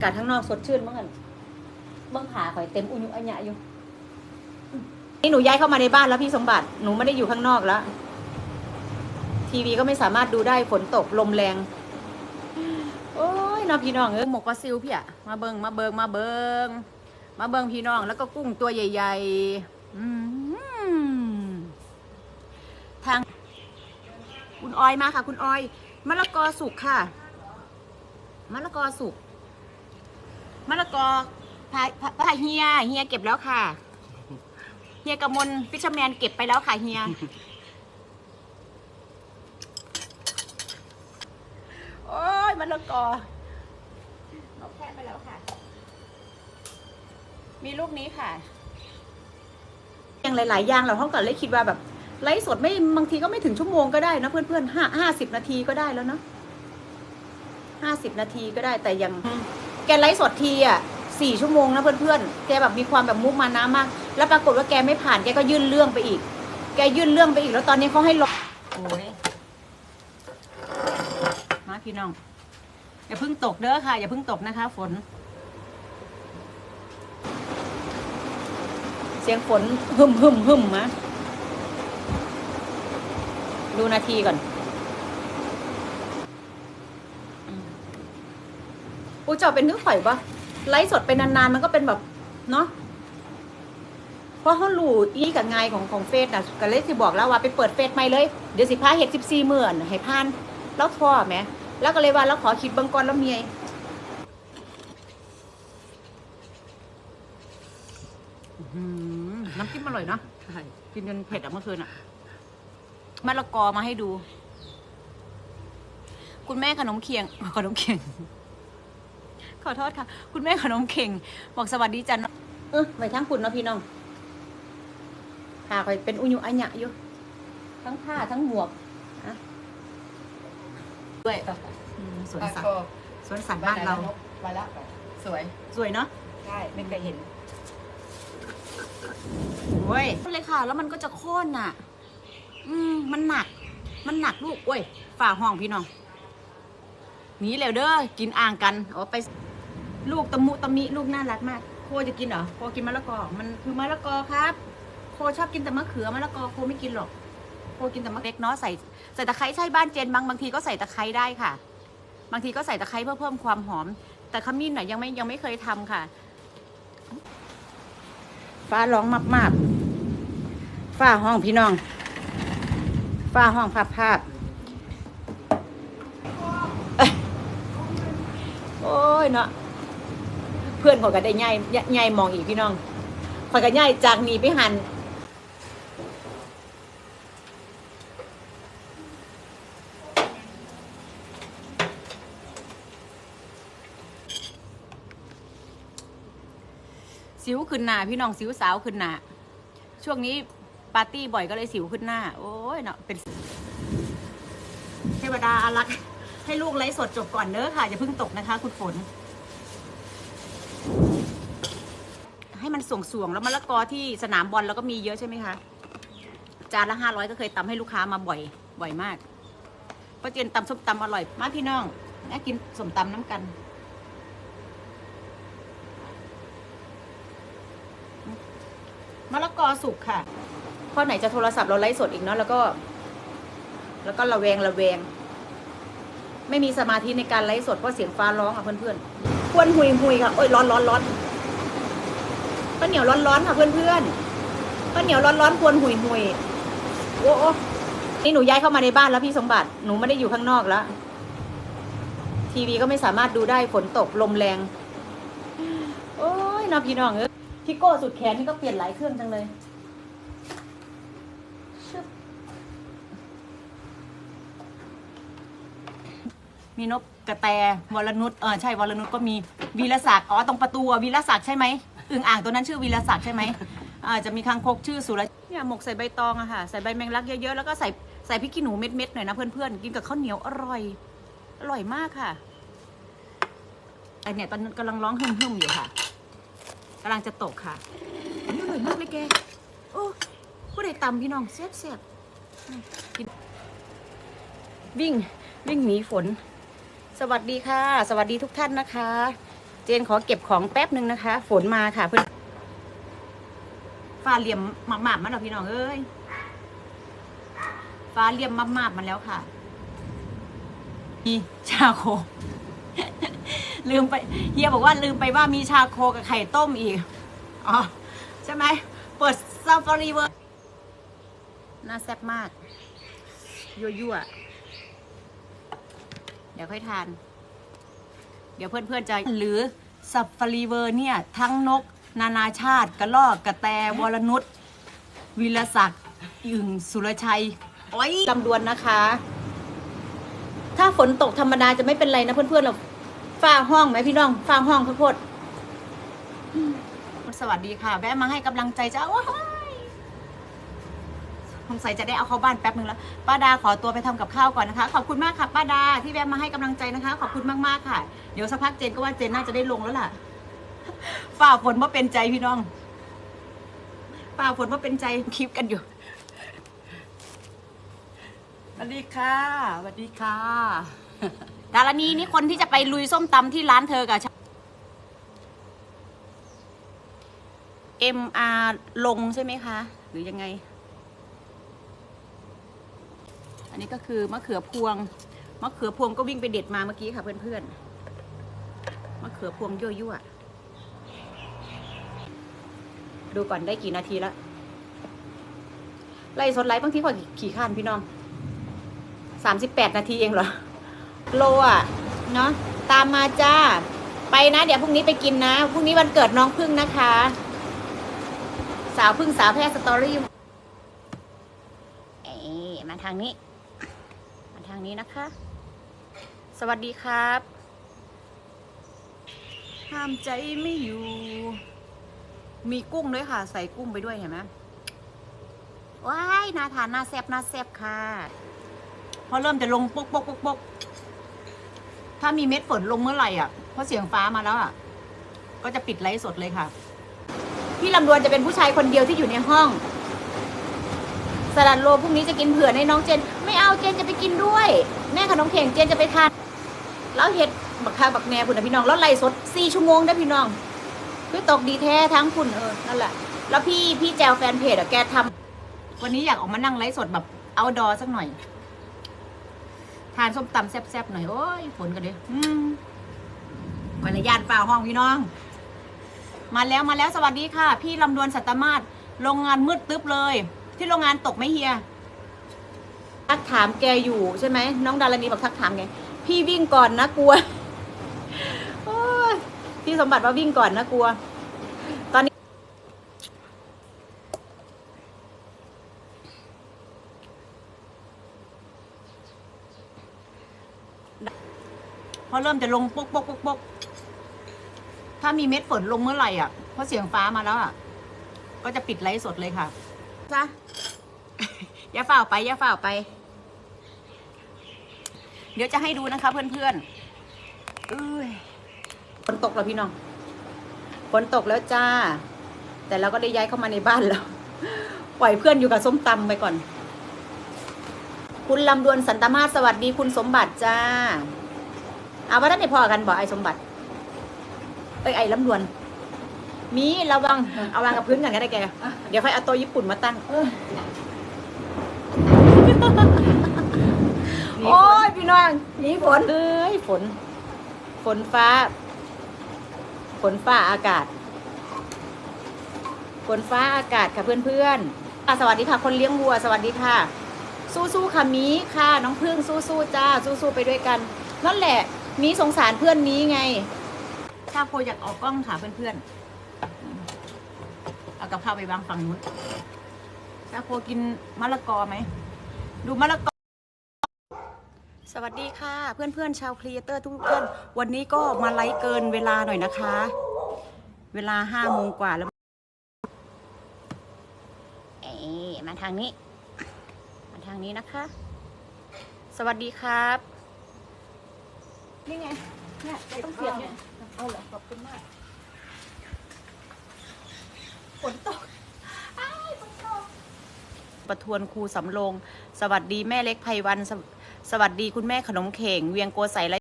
อากาศข้างนอกสดชื่นเมื่อกันเบื้องขาข่อยเต็มอุญุอัญญะอยู่ นี่หนูย้ายเข้ามาในบ้านแล้วพี่สมบัติ หนูไม่ได้อยู่ข้างนอกแล้ว ทีวีก็ไม่สามารถดูได้ฝนตกลมแรง โอ้ยน้องพี่น้องเอ้ยหมกปลาซิวพี่อะมาเบิงมาเบิงมาเบิงมาเบิงพี่น้องแล้วก็กุ้งตัวใหญ่ๆอืมทาง คุณออยมาค่ะ คุณออยมะละกอสุกค่ะมะละกอสุก มะละกอพายพาพายเฮียเฮียเก็บแล้วค่ะ เฮียกำมลฟิชแมนเก็บไปแล้วค่ะเฮีย โอ้ยมะละกอเราแค่ไปแล้วค่ะ มีลูกนี้ค่ะ อย่างหลาย ๆ อย่างเราห้องก่อนเลยคิดว่าแบบไลฟ์สดไม่บางทีก็ไม่ถึงชั่วโมงก็ได้นะเพื่อนๆห้าห้าสิบนาทีก็ได้แล้วเนาะห้าสิบนาทีก็ได้แต่ยัง แกไลฟ์สดทีอะสี่ชั่วโมงนะเพื่อนๆ แกแบบมีความแบบมุกมานะมาก แล้วปรากฏว่าแกไม่ผ่านแกก็ยื่นเรื่องไปอีก แกยื่นเรื่องไปอีกแล้วตอนนี้เขาให้ลบโอ้ยมาพี่น้อง อย่าเพิ่งตกเด้อค่ะ อย่าเพิ่งตกนะคะ ฝน เสียงฝนหึมหึมหึมมะดูนาทีก่อน อูเจ้าเป็นนึกข่อยปะไลฟ์สดไปนานๆ มันก็เป็นแบบ เนาะเพราะเขารู้อีกับไงของของเฟซนะก็เลยสิบอกแล้วว่าไปเปิดเฟซใหม่เลย เดี๋ยวสิพาเห็ดสิบสี่หมื่นให้พานแล้วทอไหม แล้วก็เลยว่าแล้วขอคิดเบังก่อนแล้วเมียอื้อหือน้ำจิ้มอร่อยเนาะใช่กินจนเผ็ดอะเมื่อคืนอะมะละกอมาให้ดู คุณแม่ขนมเคียงขนมเคียง ขอโทษค่ะ คุณแม่ขนมเข่ง บอกสวัสดีจันเออไปทั้งคุณเนาะพี่น้องผ้าคอยเป็นอุญุอัญญะอยู่ ทั้งผ้าทั้งหมวกอะด้วยอืมสวนสัตว์สวนสัตว์บ้านเรามาแล้วสวย สวยเนาะใช่ไม่เคยเห็นโอ้ยเลยค่ะ แล้วมันก็จะโค่นน่ะ อืม มันหนัก มันหนักลูกโอ้ยฝ่าห้องพี่น้องหนีเร็วเด้อ กินอ่างกันเอาไป ลูกตะมุตะมิลูกน่ารักมากโคจะกินเหรอโคกินมะละกอ มันคือมะละกอครับ โคชอบกินแต่มะเขือมะละกอโคไม่กินหรอก โคกินแต่มะเล็กเนาะใส่ใส่ตะไคร้ใช่บ้านเจนบางบางทีก็ใส่ตะไคร้ได้ค่ะ บางทีก็ใส่ตะไคร้เพื่อเพิ่มความหอม แต่ขมิ้นน่ะยังไม่ยังไม่เคยทำค่ะ ฟ้าร้องมากๆฝ้าห้องพี่น้องฝ้าห้องภาพภาพโอ้ยเนาะ เพื่อนขอยก็ได้ใหญ่ใหญ่มองอีกพี่น้องขอยก็ใหญ่จากนี้ไปหันสิวขึ้นหน้าพี่น้องสิวสาวขึ้นหน้าช่วงนี้ปาร์ตี้บ่อยก็เลยสิวขึ้นหน้า โอ้ยเนาะเป็นเทวดาอารักษ์ให้ลูกไลฟ์สดจบก่อนเด้อค่ะ อย่าเพิ่งตกนะคะ คุณฝน ให้มันสวงๆแล้วมะละกอที่สนามบอลแล้วก็มีเยอะใช่ไหมคะจานละห้าร้อยก็เคยตำให้ลูกค้ามาบ่อยบ่อยมากเพราเจนตำส้มตำอร่อยมาพี่น้องน่ากินส้มตำน้ำกันมะละกอสุกค่ะข้อไหนจะโทรศัพท์เราไลฟ์สดอีกเนาะแล้วก็ แล้วก็ระแวงระแวง ไม่มีสมาธิในการไลฟ์สดเพราะเสียงฟ้าร้องค่ะเพื่อนๆ ควนหุยหุยค่ะ โอ้ยร้อนร้อนร้อน ข้าวเหนียวร้อนร้อนค่ะเพื่อนๆข้าวเหนียวร้อนร้อนควรหุยหุยโอ้โอนี่หนูย้ายเข้ามาในบ้านแล้วพี่สมบัติหนูไม่ได้อยู่ข้างนอกแล้ว ทีวีก็ไม่สามารถดูได้ฝนตกลมแรง โอ้ยน้องพี่น้องเอ้ยพี่โก้สุดแขนนี่ก็เปลี่ยนหลายเครื่องจังเลยมีนกกระแตวรนุชเออใช่วรนุชก็มีวีรศักดิ์อ๋อตรงประตูวีรศักดิ์ใช่ไหม อึ่งอ่างตัวนั้นชื่อวีรศักดิ์ใช่ไหมอ่าจะมีคางคกชื่อสุรเนี่ยหมกใส่ใบตองอะค่ะ ใส่ใบแมงลักเยอะๆ แล้วก็ใส่ใส่พริกขี้หนูเม็ดๆหน่อยนะเพื่อนๆ กินกับข้าวเหนียวอร่อย อร่อยมากค่ะไอเนี่ยตอนกำลังร้องหึ่มๆอยู่ค่ะกำลังจะตกค่ะอันนี้อร่อยมากเลยแกโอ้ผู้ใดตำพี่น้องแซ่บแซ่บวิ่งวิ่งหนีฝน สวัสดีค่ะ สวัสดีทุกท่านนะคะ เจนขอเก็บของแป๊บหนึ่งนะคะ ฝนมาค่ะเพื่อนฟ้าเหลี่ยมหมาบๆมันเหรอพี่น้องเอ้ยฟ้าเหลี่ยมหมาบๆมันแล้วค่ะมีชาโค ลืมไปเฮียบอกว่าลืมไปว่ามีชาโคกับไข่ต้มอีกอ๋อใช่ไหมเปิดซาฟารีเวอร์น่าแซ่บมากยั่วๆเดี๋ยวค่อยทาน ดี๋ยวเพื่อนๆจะหรือซัฟฟารีเวอร์เนี่ยทั้งนก นานาชาติกระลอกกระแตวรนุชวีรศักดิ์ยึงสุรชัยโอ้ยลำดวนนะคะ ถ้าฝนตกธรรมดาจะไม่เป็นไรนะเพื่อนๆเราฝ้าห้องไหมพี่น้องฝ้าห้องข้าวโพดอืมสวัสดีค่ะ แวะมาให้กำลังใจจ้าว้าย สงสัยจะได้เอาเข้าบ้านแป๊บนึงแล้วป้าดาขอตัวไปทำกับข้าวก่อนนะคะ ขอบคุณมากค่ะป้าดาที่แวะมาให้กำลังใจนะคะ ขอบคุณมากๆค่ะ เดี๋ยวสักพักเจนก็ว่าเจนน่าจะได้ลงแล้วล่ะ ฝ่าฝนว่าเป็นใจพี่น้อง ฝ่าฝนว่าเป็นใจคลิปกันอยู่ สวัสดีค่ะสวัสดีค่ะ ดารณีนี่คนที่จะไปลุยส้มตำที่ร้านเธอกับเอ็มอาลงใช่ไหมคะ หรือยังไง อันนี้ก็คือมะเขือพวง มะเขือพวงก็วิ่งไปเด็ดมาเมื่อกี้ค่ะเพื่อนๆ มะเขือพวงยั่วๆดูก่อนได้กี่นาทีแล้วไล่สดไลฟ์บางทีกว่าขี่ข้านพี่น้องสามสิบแปดนาทีเองเหรอ โลอะ เนาะตามมาจ้า ไปนะ เดี๋ยวพรุ่งนี้ไปกินนะ พรุ่งนี้วันเกิดน้องพึ่งนะคะ สาวพึ่งสาวแพร่สตอรี่เอ๊มาทางนี้ ทางนี้นะคะ สวัสดีครับ ห้ามใจไม่อยู่ มีกุ้งด้วยค่ะ ใส่กุ้งไปด้วยเห็นไหมว้ายน่าทานน่าแซ่บน่าแซ่บค่ะ พอเริ่มจะลงปกปกปกปกถ้ามีเม็ดฝนลงเมื่อไหร่อะเพราะเสียงฟ้ามาแล้วอะ ก็จะปิดไลฟ์สดเลยค่ะ พี่ลำดวนจะเป็นผู้ชายคนเดียวที่อยู่ในห้อง สลัดโลพรุ่งนี้จะกินเผื่อให้น้องเจน ไม่เอาเจนจะไปกินด้วย แม่ขนมเข่งเจนจะไปทานแล้วเห็ดบักคาบักแหนคุณนะพี่น้องแล้วไล่สดสี่ชั่วโมงได้พี่น้องคือตกดีแท้ทั้งคุณเออนั่นแหละ แล้วพี่พี่แจวแฟนเพจอะแกทำวันนี้อยากออกมานั่งไลฟ์สดแบบเอาดอสักหน่อย ทานส้มตำแซ่บๆหน่อยโอ้ยฝนกันดิอืมขออนุญาตฝ่าห้องพี่น้อง มาแล้วมาแล้วสวัสดีค่ะ พี่ลำดวนสัตมาศโรงงานมืดตึ๊บเลย ที่โรงงานตกไหมเฮียทักถามแกอยู่ใช่ไหมน้องดารณีบอกทักถามไง พี่วิ่งก่อนนะกลัวพี่สมบัติว่าวิ่งก่อนนะกลัว ตอนนี้ พอเริ่มจะลงปกปกปกปกถ้ามีเม็ดฝนลงเมื่อไหร่อะเพราะเสียงฟ้ามาแล้วอะ ก็จะปิดไลฟ์สดเลยค่ะ จ้ะอย่าฝ่าไป อย่าฝ่าไป เดี๋ยวจะให้ดูนะคะ เพื่อนๆเอ้ยฝนตกแล้วพี่น้องฝนตกแล้วจ้า แต่เราก็ได้ย้ายเข้ามาในบ้านแล้วปล่อยเพื่อนอยู่กับส้มตำไปก่อน คุณลำดวนสันตมาสวัสดีคุณสมบัติจ้า เอาว่าท่านได้พอกันบอกไอ้สมบัติ เอ้ยไอ้ลำดวน มีระวังเอาวางกับพื้นกันก็ได้แก เดี๋ยวค่อยเอาโต๊ะญี่ปุ่นมาตั้ง โอ้ยพี่น้องหนีฝนเอ้ยฝน ฝนฟ้า ฝนฟ้าอากาศ ฝนฟ้าอากาศค่ะเพื่อนๆอะสวัสดีค่ะ คนเลี้ยงวัว สวัสดีค่ะ สู้ๆค่ะมีค่ะ น้องพึ่งสู้ๆจ้า สู้ๆไปด้วยกัน นั่นแหละ มีสงสารเพื่อนนี้ไงชาโพอยากออกกล้องค่ะเพื่อนๆเอา กับข้าวไปวางฝั่งนู้นชาโพกินมะละกอไหม ดูมะละกอ สวัสดีค่ะ เพื่อนๆชาวครีเอเตอร์ทุกท่าน วันนี้ก็มาไลฟ์เกินเวลาหน่อยนะคะ เวลาห้าโมงกว่าแล้ว เอ๊ะมาทางนี้ มาทางนี้นะคะ สวัสดีครับ นี่ไง เนี่ยต้องเสียบเนี่ย เอาเหรอขอบคุณมาก ฝนตกอ้ายฝนตกประทวนครูสำโรง สวัสดีแม่เล็กไพวันสวสวัสดีคุณแม่ขนมเข่ง เวียงโกใสและ